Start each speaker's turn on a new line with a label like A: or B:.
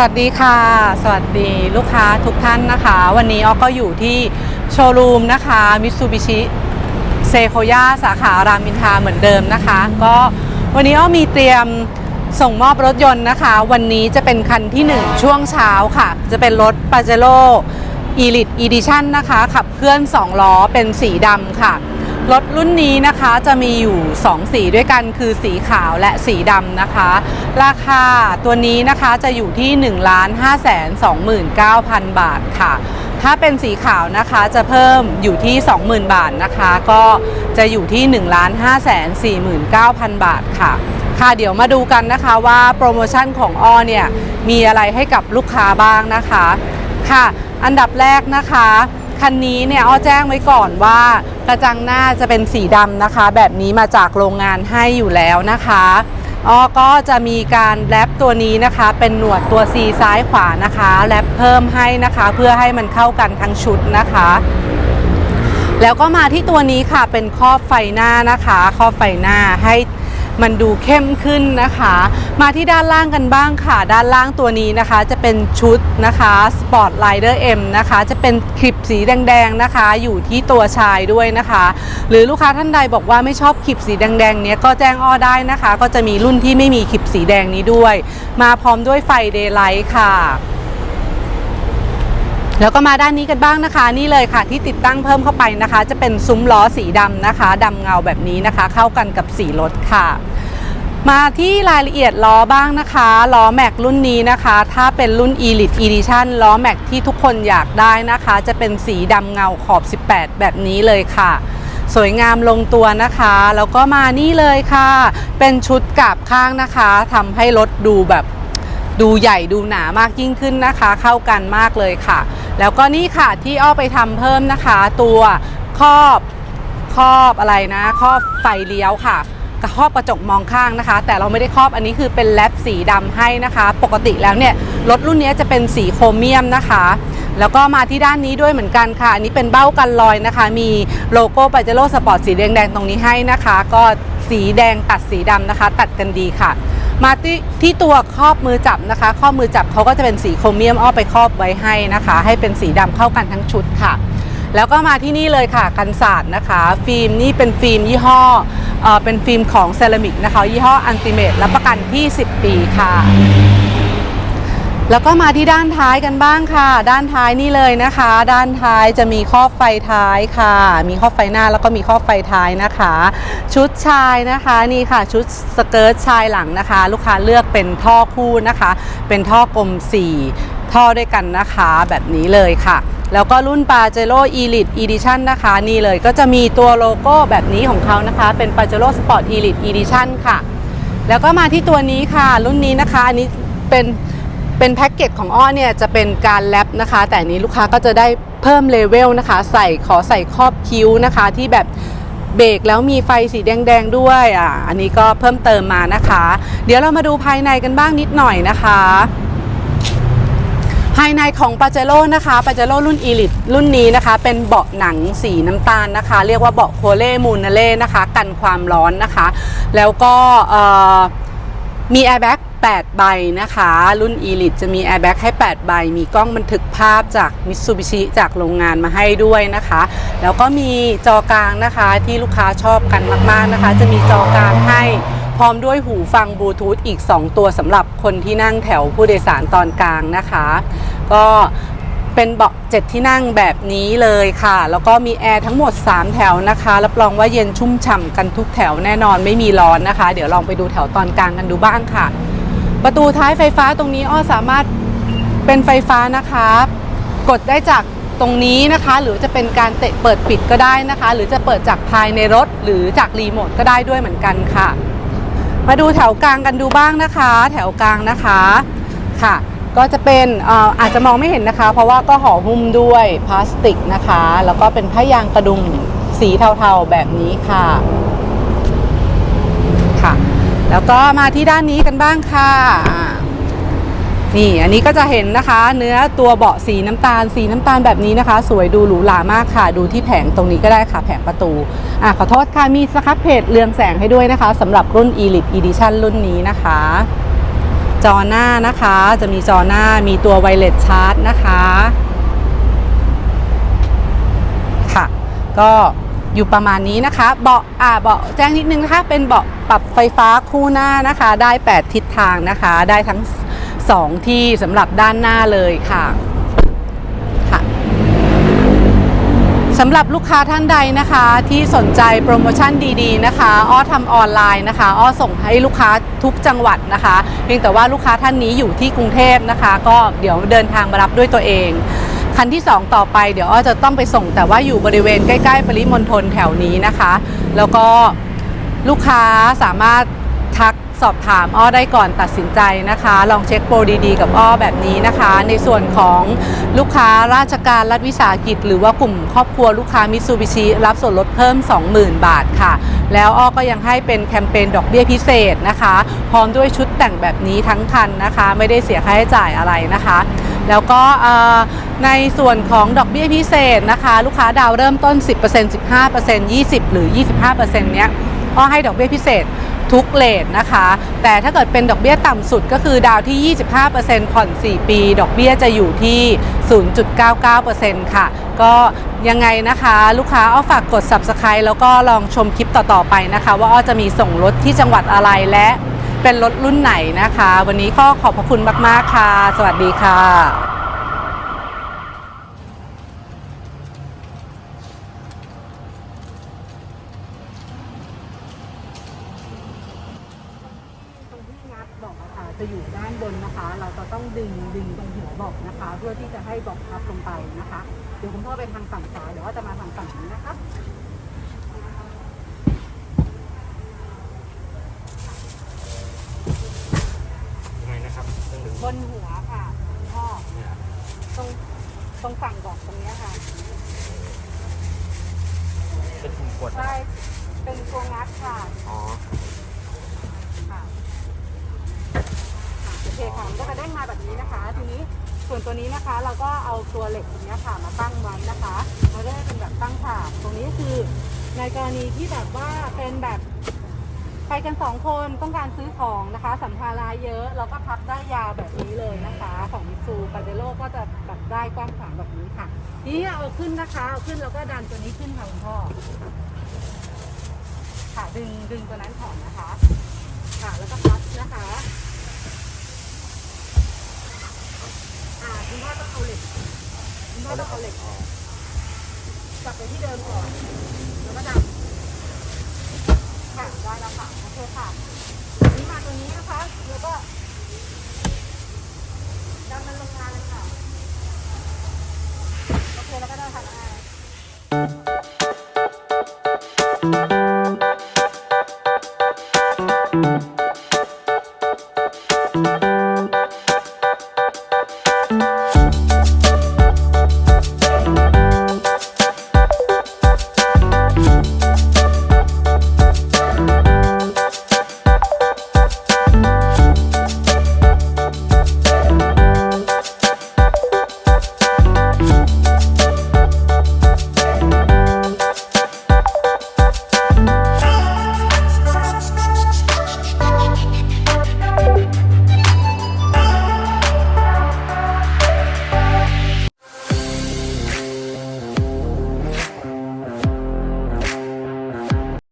A: วัสดีค่ะ สวัสดีลูกค้าทุกท่านนะคะ วันนี้ออก็อยู่ที่โชว์รูมนะคะมิตซูบิชิเซโคย่าสาขารามอินทราเหมือนเดิมนะคะ ก็วันนี้อ้อมีเตรียมส่งมอบรถยนต์นะคะ วันนี้จะเป็นคันที่ 1 ช่วงเช้าค่ะ จะเป็นรถปาเจโร่ Elite Edition นะคะ ขับเคลื่อน 2 ล้อเป็นสีดำค่ะ รถรุ่นนี้นะคะจะมีอยู่ 2 สีด้วยกันคือสีขาวและสีดำนะคะ ราคาตัวนี้นะคะจะอยู่ที่ 1 5 2 9 0 0 0 บาทค่ะ ถ้าเป็นสีขาวนะคะจะเพิ่มอยู่ที่ 20,000 บาทนะคะ ก็จะอยู่ที่ 1 5 4 9 0 0 0 บาทค่ะค่ะเดี๋ยวมาดูกันนะคะว่าโปรโมชั่นของอ้อเนี่ยมีอะไรให้กับลูกค้าบ้างนะคะค่ะ อันดับแรกนะคะ คันนี้เนี่ยอ้อแจ้งไว้ก่อนว่า กระจังหน้าจะเป็นสีดำนะคะ แบบนี้มาจากโรงงานให้อยู่แล้วนะคะอ้อก็จะมีการแรปตัวนี้นะคะ เป็นหนวดตัว C ซ้ายขวานะคะแรปเพิ่มให้นะคะ เพื่อให้มันเข้ากันทั้งชุดนะคะ แล้วก็มาที่ตัวนี้ค่ะเป็นครอบไฟหน้านะคะ ครอบไฟหน้าให้ มันดูเข้มขึ้นนะคะ มาที่ด้านล่างกันบ้างค่ะ ด้านล่างตัวนี้นะคะจะเป็นชุดนะคะ Sport Rider M นะคะ จะเป็นคลิปสีแดงๆนะคะ อยู่ที่ตัวชายด้วยนะคะ หรือลูกค้าท่านใดบอกว่าไม่ชอบคลิปสีแดงๆเนี้ยก็แจ้งอ้อได้นะคะ ก็จะมีรุ่นที่ไม่มีคลิปสีแดงนี้ด้วย มาพร้อมด้วยไฟ Daylight ค่ะ แล้วก็มาด้านนี้กันบ้างนะคะ นี่เลยค่ะ ที่ติดตั้งเพิ่มเข้าไปนะคะ จะเป็นซุ้มล้อสีดำนะคะดำเงาแบบนี้นะคะ เข้ากันกับสีรถค่ะ มาที่รายละเอียดล้อบ้างนะคะล้อแม็กรุ่นนี้นะคะ ถ้าเป็นรุ่น Elite Edition ล้อแม็กที่ทุกคนอยากได้นะคะ จะเป็นสีดำเงาขอบ 18 แบบนี้เลยค่ะสวยงามลงตัวนะคะ แล้วก็มานี่เลยค่ะ เป็นชุดกาบข้างนะคะทำให้รถดูแบบ ดูใหญ่ดูหนามากยิ่งขึ้นนะคะ เข้ากันมากเลยค่ะ แล้วก็นี่ค่ะที่อ้อไปทำเพิ่มนะคะ ตัวครอบครอบอะไรนะครอบไฟเลี้ยวค่ะกครอบกระจกมองข้างนะคะ แต่เราไม่ได้ครอบอันนี้คือเป็นแลปสีดำให้นะคะ ปกติแล้วเนี่ยรถรุ่นนี้จะเป็นสีโครเมียมนะคะ แล้วก็มาที่ด้านนี้ด้วยเหมือนกันค่ะ อันนี้เป็นเบ้ากันรอยนะคะ มีโลโก้ปาเจโร่สปอร์ตสีแดงๆตรงนี้ให้นะคะ ก็สีแดงตัดสีดำนะคะ ตัดกันดีค่ะ มาที่ที่ตัวครอบมือจับนะคะครอบมือจับเขาก็จะเป็นสีโครเมียมอ้อไปครอบไว้ให้นะคะ ให้เป็นสีดำเข้ากันทั้งชุดค่ะ แล้วก็มาที่นี่เลยค่ะ กันศาสตร์นะคะ ฟิล์มนี่เป็นฟิล์มยี่ห้อเอเป็นฟิล์มของเซรามิกนะคะยี่ห้ออันติเมตรับประกันที่ 10 ปีค่ะ แล้วก็มาที่ด้านท้ายกันบ้างค่ะ ด้านท้ายนี่เลยนะคะ ด้านท้ายจะมีครอบไฟท้ายค่ะ มีครอบไฟหน้าแล้วก็มีครอบไฟท้ายนะคะ ชุดชายนะคะนี่ค่ะ ชุดสเกิร์ตชายหลังนะคะ ลูกค้าเลือกเป็นท่อคู่นะคะ เป็นท่อกลม 4 ท่อด้วยกันนะคะแบบนี้เลยค่ะแล้วก็รุ่นปาเจโร่ Elite Edition นะคะ นี่เลยก็จะมีตัวโลโก้แบบนี้ของเขานะคะ เป็นปาเจโร่ Sport Elite Edition ค่ะ แล้วก็มาที่ตัวนี้ค่ะ รุ่นนี้นะคะ อันนี้เป็น เป็นแพ็กเกจของอ้อเนี่ยจะเป็นการแรปนะคะ แต่อันนี้ลูกค้าก็จะได้เพิ่มเลเวลนะคะ ใส่ขอใส่ครอบคิ้วนะคะ ที่แบบเบรกแล้วมีไฟสีแดงๆด้วยอะอันนี้ก็เพิ่มเติมมานะคะ เดี๋ยวเรามาดูภายในกันบ้างนิดหน่อยนะคะภายในของปาเจโร่นะคะปาเจโร่รุ่น Elite รุ่นนี้นะคะ เป็นเบาะหนังสีน้ำตาลนะคะ เรียกว่าเบาะโคเล่มูนาเล่นะคะ กันความร้อนนะคะ แล้วก็มีแอร์แบ็ก 8 ใบนะคะ รุ่น Elite จะมีแอร์แบ็กให้ 8 ใบ มีกล้องบันทึกภาพจากมิ t ซูบิชิจากโรงงานมาให้ด้วยนะคะ แล้วก็มีจอกลางนะคะที่ลูกค้าชอบกันมาก ๆนะคะ จะมีจอกลางให้พร้อมด้วยหูฟังบลูทูธอีก 2 ตัวสำหรับคนที่นั่งแถวผู้โดยสารตอนกลางนะคะ ก็เป็นเบาะ7ที่นั่งแบบนี้เลยค่ะ แล้วก็มีแอร์ทั้งหมด 3 แถวนะคะ รับรองว่าเย็นชุ่มฉ่ำกันทุกแถวแน่นอนไม่มีร้อนนะคะ เดี๋ยวลองไปดูแถวตอนกลางกันดูบ้างค่ะ ประตูท้ายไฟฟ้าตรงนี้อ้อสามารถเป็นไฟฟ้านะคะกดได้จากตรงนี้นะคะ หรือจะเป็นการเตะเปิดปิดก็ได้นะคะ หรือจะเปิดจากภายในรถ หรือจากรีโมทก็ได้ด้วยเหมือนกันค่ะ มาดูแถวกลางกันดูบ้างนะคะ แถวกลางนะคะค่ะ ก็จะเป็นเอ่อาจจะมองไม่เห็นนะคะ เพราะว่าก็ห่อหุ้มด้วยพลาสติกนะคะ แล้วก็เป็นผ้ายางกระดุมสีเทาๆแบบนี้ค่ะ แล้วก็มาที่ด้านนี้กันบ้างค่ะนี่อันนี้ก็จะเห็นนะคะ เนื้อตัวเบาะสีน้ำตาล สีน้ำตาลแบบนี้นะคะ สวยดูหรูหรามากค่ะ ดูที่แผงตรงนี้ก็ได้ค่ะแผงประตูอะขอโทษค่ะมีสครับเพจเรืองแสงให้ด้วยนะคะสำหรับรุ่น Elite Edition รุ่นนี้นะคะ จอหน้านะคะจะมีจอหน้ามีตัวไวเลสชาร์จนะคะค่ะ ก็อยู่ประมาณนี้นะคะ เบาะอ่าเบาะแจ้งนิดนึงนะคะ เป็นเบาะ ปรับไฟฟ้าคู่หน้านะคะ ได้ 8 ทิศทางนะคะ ได้ทั้ง 2 ที่สำหรับด้านหน้าเลยค่ะค่ะสำหรับลูกค้าท่านใดนะคะที่สนใจโปรโมชั่นดีๆนะคะ อ้อทำออนไลน์นะคะ อ้อส่งให้ลูกค้าทุกจังหวัดนะคะ เพียงแต่ว่าลูกค้าท่านนี้อยู่ที่กรุงเทพนะคะ ก็เดี๋ยวเดินทางมารับด้วยตัวเอง คันที่ 2 ต่อไปเดี๋ยวอ้อจะต้องไปส่งแต่ว่าอยู่บริเวณใกล้ ๆ ปริมณฑลแถวนี้นะคะ แล้วก็ ลูกค้าสามารถทักสอบถามอ้อได้ก่อนตัดสินใจนะคะ ลองเช็คโปรดีๆ กับอ้อแบบนี้นะคะ ในส่วนของลูกค้าราชการรัฐวิสาหกิจ หรือว่ากลุ่มครอบครัวลูกค้ามิตซูบิชิรับส่วนลดเพิ่ม 20,000 บาทค่ะ แล้วอ้อก็ยังให้เป็นแคมเปญดอกเบี้ยพิเศษนะคะ พร้อมด้วยชุดแต่งแบบนี้ทั้งคันนะคะ ไม่ได้เสียค่าใช้จ่ายอะไรนะคะ แล้วก็ในส่วนของดอกเบี้ยพิเศษนะคะ ลูกค้าดาวเริ่มต้น 10% 15% 20หรือ 25%เนี้ย ก็ให้ดอกเบี้ยพิเศษทุกเลทนะคะ แต่ถ้าเกิดเป็นดอกเบี้ยต่ำสุดก็คือดาวที่ 25%ผ่อน 4 ปี ดอกเบี้ยจะอยู่ที่ 0.99%ค่ะ ก็ยังไงนะคะ ลูกค้าอ้อฝากกด subscribe แล้วก็ลองชมคลิปต่อ ๆ ไปนะคะ ว่าอ้อจะมีส่งรถที่จังหวัดอะไรและเป็นรถรุ่นไหนนะคะ วันนี้ก็ขอบพระคุณมาก ๆ ค่ะ สวัสดีค่ะ ตรงที่งัดเบอกอะค่ะจะอยู่ด้านบนนะคะ เราจะต้องดึงดึงตรงหัวเบอกนะคะ เพื่อที่จะให้เบอกพับลงไปนะคะ เดี๋ยวคุณพ่อไปทางฝั่งซ้ายเดี๋ยวว่าจะมาทางฝั่งนี้นะคะ
B: ยังไงนะครับเครื่องดึง
A: บนหัวค่ะคุณพ่อ
B: เนี่ย
A: ตรงตรงฝั่งเบอกตรงเนี้ยค่ะ
B: เป็นปุ่มกด
A: ใช่เป็นตัวงัดค่ะ
B: อ๋อ
A: ค่ะ ค่ะโอเคค่ะมันก็จะเด้งมาแบบนี้นะคะ ทีนี้ ส่วนตัวนี้นะคะเราก็เอาตัวเหล็กตรงนี้ค่ะมาตั้งไว้นะคะมันก็จะเป็นแบบตั้งฉากตรงนี้คือในกรณีที่แบบว่าเป็นแบบไปกันสองคนต้องการซื้อของนะคะสัมภาระเยอะเราก็พับได้ยาวแบบนี้เลยนะคะ ของมิซูปาเจโร่ก็จะแบบได้กว้างขวางแบบนี้ค่ะทีนี้เอาขึ้นนะคะเอาขึ้นแล้วก็ดันตัวนี้ขึ้นค่ะคุณพ่อค่ะดึงดึงตัวนั้นถอนนะคะแล้วก็พับนะคะ อ่าคุณพ่อต้องเอาเหล็กคุณพ่อ ต้องเอาเหล็กออกจับไปที่เดิมก่อน